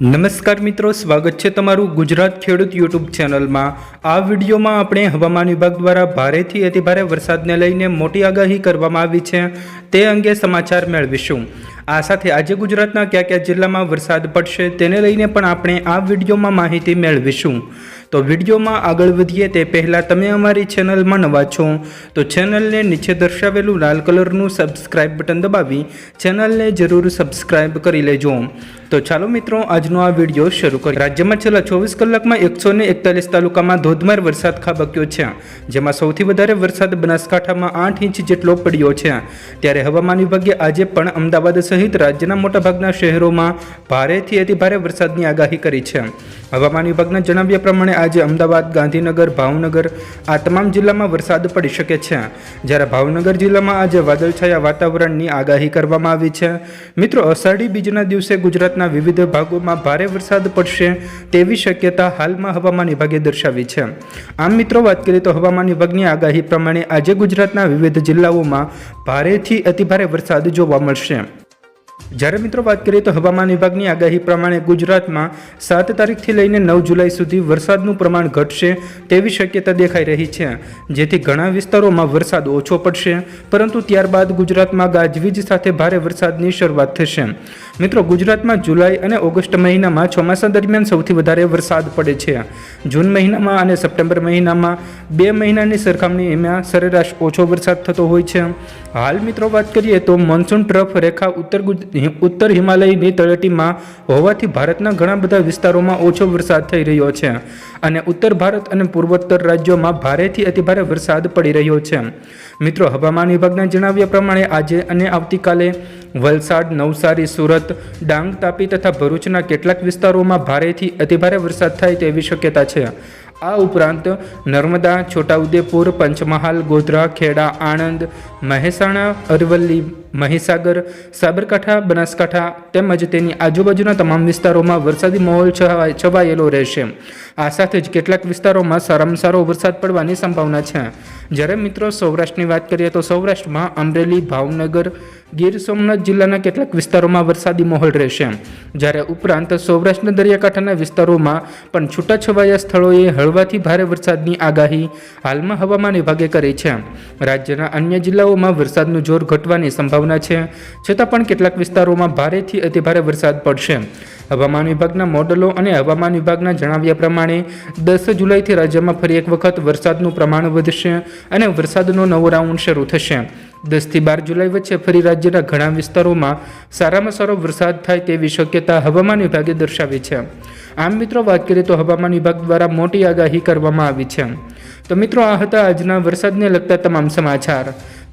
નમસ્કાર મિત્રો, સ્વાગત છે તમારું ગુજરાત ખેડૂત યુટ્યુબ ચેનલમાં. આ વિડીયોમાં આપણે હવામાન વિભાગ દ્વારા ભારેથી અતિભારે વરસાદને લઈને મોટી આગાહી કરવામાં આવી છે. તે અંગે સમાચાર મેળવીશું. આ સાથે આજે ગુજરાતના કયા કયા જિલ્લામાં વરસાદ પડશે તેને લઈને પણ આપણે આ વિડીયોમાં માહિતી મેળવીશું. તો વિડીયોમાં આગળ વધીએ તે પહેલાં તમે અમારી ચેનલમાં નવા છો, તો ચેનલને નીચે દર્શાવેલું લાલ કલરનું સબસ્ક્રાઇબ બટન દબાવી ચેનલને જરૂર સબસ્ક્રાઇબ કરી લેજો. તો ચાલો મિત્રો, આજનો આ વીડિયો શરૂ કરીએ. રાજ્યમાં છેલ્લા ચોવીસ કલાકમાં એકસો એકતાલીસ તાલુકામાં ધોધમાર વરસાદ ખાબક્યો છે. જેમાં સૌથી વધારે વરસાદ બનાસકાંઠામાં આઠ ઇંચ જેટલો પડ્યો છે. ત્યારે હવામાન વિભાગે આજે પણ અમદાવાદ સહિત રાજ્યના મોટાભાગના શહેરોમાં ભારેથી અતિભારે વરસાદની આગાહી કરી છે. હવામાન વિભાગના જણાવ્યા પ્રમાણે આજે અમદાવાદ, ગાંધીનગર, ભાવનગર આ તમામ જિલ્લામાં વરસાદ પડી શકે છે. જ્યારે ભાવનગર જિલ્લામાં આજે વાદળછાયા વાતાવરણની આગાહી કરવામાં આવી છે. મિત્રો, અષાઢી બીજના દિવસે ગુજરાતના વિવિધ ભાગોમાં ભારે વરસાદ પડશે તેવી શક્યતા હાલમાં હવામાન વિભાગે દર્શાવી છે. આમ મિત્રો, વાત કરીએ તો હવામાન વિભાગની આગાહી પ્રમાણે આજે ગુજરાતના વિવિધ જિલ્લાઓમાં ભારેથી અતિભારે વરસાદ જોવા મળશે. જ્યારે મિત્રો વાત કરીએ તો હવામાન વિભાગની આગાહી પ્રમાણે ગુજરાતમાં સાત તારીખથી લઈને નવ જુલાઈ સુધી વરસાદનું પ્રમાણ ઘટશે તેવી શક્યતા દેખાઈ રહી છે. જેથી ઘણા વિસ્તારોમાં વરસાદ ઓછો પડશે, પરંતુ ત્યારબાદ ગુજરાતમાં ગાજવીજ સાથે ભારે વરસાદની શરૂઆત થશે. મિત્રો, ગુજરાતમાં જુલાઈ અને ઓગસ્ટ મહિનામાં ચોમાસા દરમિયાન સૌથી વધારે વરસાદ પડે છે. જૂન મહિનામાં અને સપ્ટેમ્બર મહિનામાં બે મહિનાની સરખામણીમાં સરેરાશ ઓછો વરસાદ થતો હોય છે. હાલ મિત્રો, વાત કરીએ તો મોન્સૂન ટ્રફ રેખા ઉત્તર ઉત્તર હિમાલયની તળેટીમાં હોવાથી ભારતના ઘણા બધા વિસ્તારોમાં ઓછો વરસાદ થઈ રહ્યો છે અને ઉત્તર ભારત અને પૂર્વોત્તર રાજ્યોમાં ભારેથી અતિભારે વરસાદ પડી રહ્યો છે. મિત્રો, હવામાન વિભાગના જણાવ્યા પ્રમાણે આજે અને આવતીકાલે વલસાડ, નવસારી, સુરત, ડાંગ, તાપી તથા ભરૂચના કેટલાક વિસ્તારોમાં ભારેથી અતિભારે વરસાદ થાય તેવી શક્યતા છે. આ ઉપરાંત નર્મદા, છોટાઉદેપુર, પંચમહાલ, ગોધરા, ખેડા, આણંદ, મહેસાણા, અરવલ્લી મહીસાગર, સાબરકાંઠા, બનાસકાંઠા તેમજ તેની આજુબાજુના તમામ વિસ્તારોમાં વરસાદી માહોલ છવાય- છવાયેલો રહેશે. આ સાથે જ કેટલાક વિસ્તારોમાં સારામાં સારો વરસાદ પડવાની સંભાવના છે. જ્યારે મિત્રો સૌરાષ્ટ્રની વાત કરીએ તો સૌરાષ્ટ્રમાં અમરેલી, ભાવનગર, ગીર સોમનાથ જિલ્લાના કેટલાક વિસ્તારોમાં વરસાદી માહોલ રહેશે. જ્યારે ઉપરાંત સૌરાષ્ટ્રના દરિયાકાંઠાના વિસ્તારોમાં પણ છૂટાછવાયા સ્થળોએ હળવાથી ભારે વરસાદની આગાહી હાલમાં હવામાન વિભાગે કરી છે. રાજ્યના અન્ય જિલ્લાઓમાં વરસાદનું જોર ઘટવાની સંભાવના છે. છતાં પણ કેટલાક વિસ્તારોમાં ભારેથી અતિભારે વરસાદ પડશે. હવામાન વિભાગના મોડલો અને હવામાન વિભાગના જણાવ્યા પ્રમાણે, દસ જુલાઈથી રાજ્યમાં ફરી એક વખત વરસાદનું પ્રમાણ વધશે અને વરસાદનો નવો રાઉન્ડ શરૂ થશે. દસથી બાર જુલાઈ વચ્ચે ફરી રાજ્યના ઘણા વિસ્તારોમાં સારામાં સારો વરસાદ થાય તેવી શક્યતા હવામાન વિભાગે દર્શાવી છે. આમ મિત્રો, વાત કરીએ તો હવામાન વિભાગ દ્વારા મોટી આગાહી કરવામાં આવી છે. તો મિત્રો, આ હતા આજના વરસાદને લગતા તમામ સમાચાર.